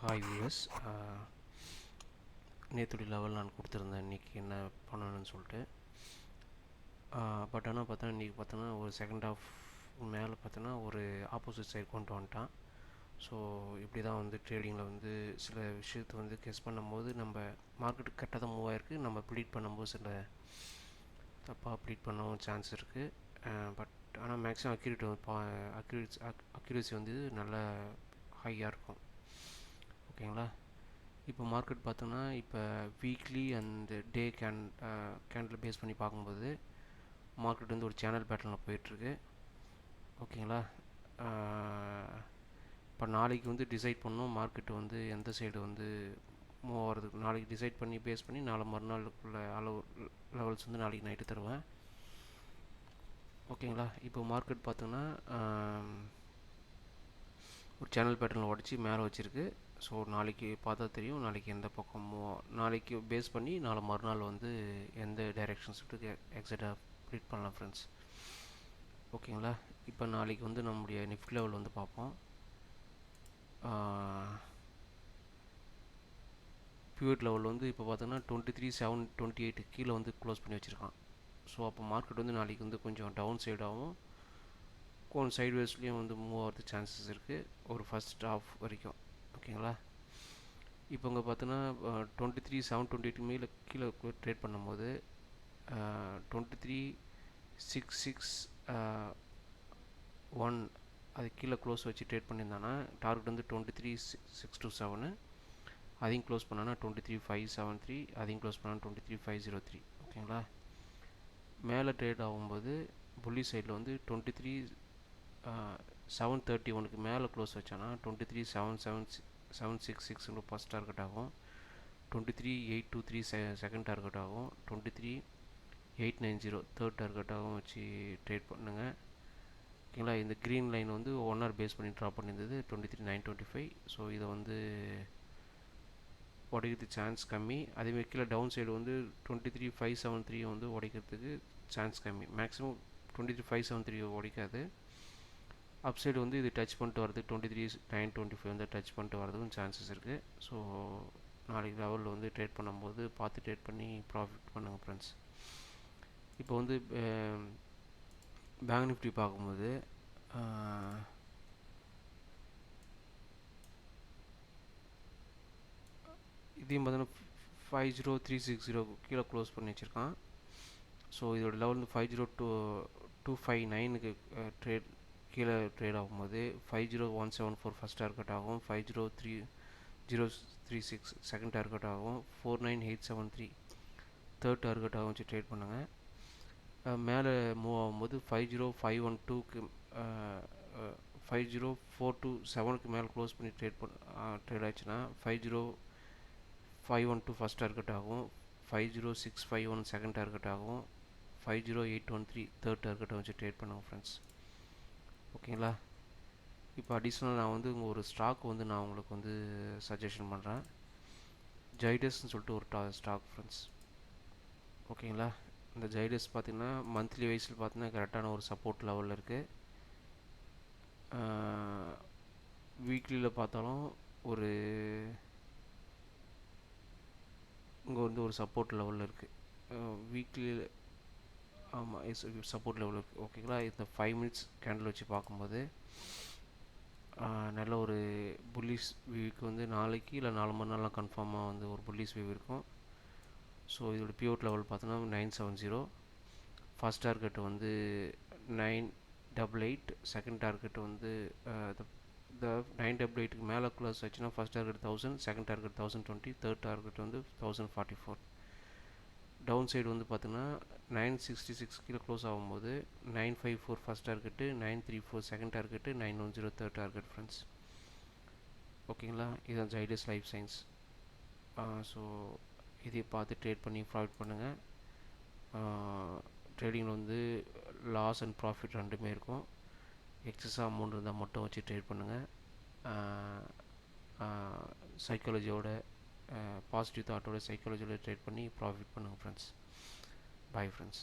Hi viewers நேற்றுடைய level நான் கொடுத்துருந்தேன். இன்றைக்கி என்ன பண்ணணும்னு சொல்லிட்டு. Uh, பட் ஆனால் பார்த்தா இன்றைக்கி பார்த்தோன்னா ஒரு செகண்ட் ஆஃப் மேலே பார்த்தோன்னா ஒரு ஆப்போசிட் சைடு கொண்டு வந்துட்டான். ஸோ இப்படி தான் வந்து ட்ரேடிங்கில் வந்து சில விஷயத்தை வந்து கெஸ் பண்ணும்போது நம்ம மார்க்கெட்டு கரெக்டாக தான் மூவ் ஆயிருக்கு. நம்ம ப்ளீட் பண்ணும்போது சில தப்பாக ப்ளீட் பண்ணவும் சான்ஸ் இருக்குது பட் ஆனால் மேக்ஸிமம் அக்யூரேட் அக்யூரேட்ஸ் அக்யூரேசி வந்து நல்லா ஹையாக இருக்கும். ஓகேங்களா? இப்போ மார்க்கெட் பார்த்தோன்னா இப்போ weekly and day can candle base பண்ணி பார்க்கும்போது மார்க்கெட் வந்து ஒரு சேனல் பேட்டர்னில் போயிட்டுருக்கு. ஓகேங்களா? இப்போ நாளைக்கு வந்து டிசைட் பண்ணோம் மார்க்கெட் வந்து எந்த சைடு வந்து மூவ் ஆகிறதுக்கு நாளைக்கு டிசைட் பண்ணி பேஸ் பண்ணி நாளை மறுநாளுக்குள்ள அளவு லெவல்ஸ் வந்து நாளைக்கு நைட்டு தருவேன். ஓகேங்களா? இப்போ மார்க்கெட் பார்த்தோன்னா ஒரு சேனல் பேட்டர்னில் உடச்சி மேலே வச்சுருக்கு. ஸோ நாளைக்கு பார்த்தா தெரியும். நாளைக்கு எந்த பக்கமும் நாளைக்கு பேஸ் பண்ணி நாளை மறுநாள் வந்து எந்த டைரெக்ஷன்ஸுக்கு எக்ஸாக்டாக ப்ரீட் பண்ணலாம் ஃப்ரெண்ட்ஸ் ஓகேங்களா? இப்போ நாளைக்கு வந்து நம்முடைய நிஃப்ட் லெவல் வந்து பார்ப்போம். பியூட் லெவல் வந்து இப்போ பார்த்தோன்னா twenty three seven twenty eight கீழே வந்து க்ளோஸ் பண்ணி வச்சுருக்கான். ஸோ அப்போ மார்க்கெட் வந்து நாளைக்கு வந்து கொஞ்சம் டவுன் சைடாகவும் கோன் சைட்வேஸ்லேயும் வந்து மூவ் ஆகிறது சான்சஸ் இருக்குது ஒரு ஃபஸ்ட் ஆஃப் வரைக்கும். ஓகேங்களா இப்போ இங்கே பார்த்தோன்னா twenty three seven twenty eight மேலே கீழே ட்ரேட் பண்ணும்போது twenty three six six one அது கீழே க்ளோஸ் வச்சு ட்ரேட் பண்ணியிருந்தானா டார்கெட் வந்து twenty three six two seven அதையும் க்ளோஸ் பண்ணானா twenty three five seven three அதையும் க்ளோஸ் பண்ணால் twenty three five zero three ஓகேங்களா மேலே ட்ரேட் ஆகும்போது புள்ளி சைடில் வந்து டுவெண்ட்டி த்ரீ செவன் தேர்ட்டி ஒனுக்கு மேலே close வச்சானா twenty three seven seven seven six சிக்ஸ்னு ஃபஸ்ட் டார்கெட் ஆகும். Twenty three eight two three செ செகண்ட் டார்கெட் ஆகும். Twenty three eight nine zero third டார்கெட்டாகவும் வச்சு ட்ரேட் பண்ணுங்கள் ஓகேங்களா? இந்த க்ரீன் லைன் வந்து ஒன் ஹவர் பேஸ் பண்ணி drop பண்ணியிருந்தது twenty three nine twenty five so இதை வந்து உடைக்கிறதுக்கு சான்ஸ் கம்மி. அதேமாதிரி கீழே டவுன் சைடு வந்து twenty three five seven three வந்து உடைக்கிறதுக்கு சான்ஸ் கம்மி. Maximum twenty three five seven three உடைக்காது. Up side வந்து இது டச் பண்ணிட்டு வரது twenty three nine twenty five வந்து டச் பண்ணிட்டு வரதுக்கும் சான்சஸ் இருக்குது ஸோ நாளைக்கு லெவலில் வந்து ட்ரேட் பண்ணும்போது பார்த்து ட்ரேட் பண்ணி ப்ராஃபிட் பண்ணுங்கள் ஃப்ரெண்ட்ஸ் இப்போ வந்து பேங்க் நிஃப்டி பார்க்கும்போது இதையும் பார்த்தீங்கன்னா five zero three six zero கீழே க்ளோஸ் பண்ணி வச்சுருக்கான். ஸோ இதோட லெவல் வந்து five zero two two five நைனுக்கு ட்ரேட் கீழே ட்ரேட் ஆகும்போது five zero one seven four first target ஆகும் five zero three zero three six second target ஆகும் four nine eight seven three third target ஆகும் வச்சு trade பண்ணுங்கள் மேலே மூவ் ஆகும்போது ஃபைவ் ஜீரோ ஃபைவ் ஒன் டூக்கு ஃபைவ் ஜீரோ ஃபோர் டூ செவனுக்கு மேலே க்ளோஸ் பண்ணி ட்ரேட் பண்ண ட்ரேட் ஆச்சுன்னா five zero five one two first target ஆகும் five zero six five one second target ஆகும் five zero eight one three third டார்கெட்டை வச்சு ட்ரேட் பண்ணுவோம் ஃப்ரெண்ட்ஸ் ஓகேங்களா இப்போ அடிஷ்னல் நான் வந்து உங்கள் ஒரு ஸ்டாக் வந்து நான் உங்களுக்கு வந்து சஜஷன் பண்ணுறேன் ஜைடஸ்ன்னு சொல்லிட்டு ஒரு டா ஸ்டாக் ஃப்ரெண்ட்ஸ் ஓகேங்களா இந்த ஜைடஸ் பார்த்திங்கன்னா மந்த்லி வைஸில் பார்த்தீங்கன்னா கரெக்டான ஒரு சப்போர்ட் லெவலில் இருக்குது வீக்லியில் பார்த்தாலும் ஒரு இங்கே வந்து ஒரு சப்போர்ட் லெவலில் இருக்குது வீக்லியில் ஆமாம் சப்போர்ட் லெவலுக்கு ஓகேங்களா இந்த ஃபைவ் மினிட்ஸ் கேண்டில் வச்சு பார்க்கும்போது நல்ல ஒரு புல்லிஸ் வியூக்கு வந்து நாளைக்கு இல்லை நாலு மணி நேரம்லாம் கன்ஃபார்மாக வந்து ஒரு புல்லிஸ் வியூ இருக்கும். ஸோ இதோட பியூட் லெவல் பார்த்தோன்னா nine seven zero first target வந்து nine double eight second target வந்து த நைன் டபுள் எயிட்டுக்கு மேலே க்ளோஸ் ஆச்சுன்னா first target thousand second target thousand twenty third target வந்து thousand forty four down side வந்து பார்த்தீங்கன்னா நைன் சிக்ஸ்டி சிக்ஸ் கீழே close ஆகும்போது nine five four first target nine three four second target nine one zero third target friends ஓகேங்களா இதுதான் Zydus life science so இதை பார்த்து trade பண்ணி ப்ராஃபிட் பண்ணுங்கள் ட்ரேடிங்கில் வந்து லாஸ் அண்ட் ப்ராஃபிட் ரெண்டுமே இருக்கும். எக்ஸஸாக அமௌண்ட் இருந்தால் மட்டும் வச்சு ட்ரேட் பண்ணுங்கள் சைக்காலஜியோட பாசிட்டிவ் தாட்டோட சைக்காலஜியில் ட்ரேட் பண்ணி ப்ராஃபிட் பண்ணுங்கள் ஃப்ரெண்ட்ஸ் பாய் ஃப்ரெண்ட்ஸ்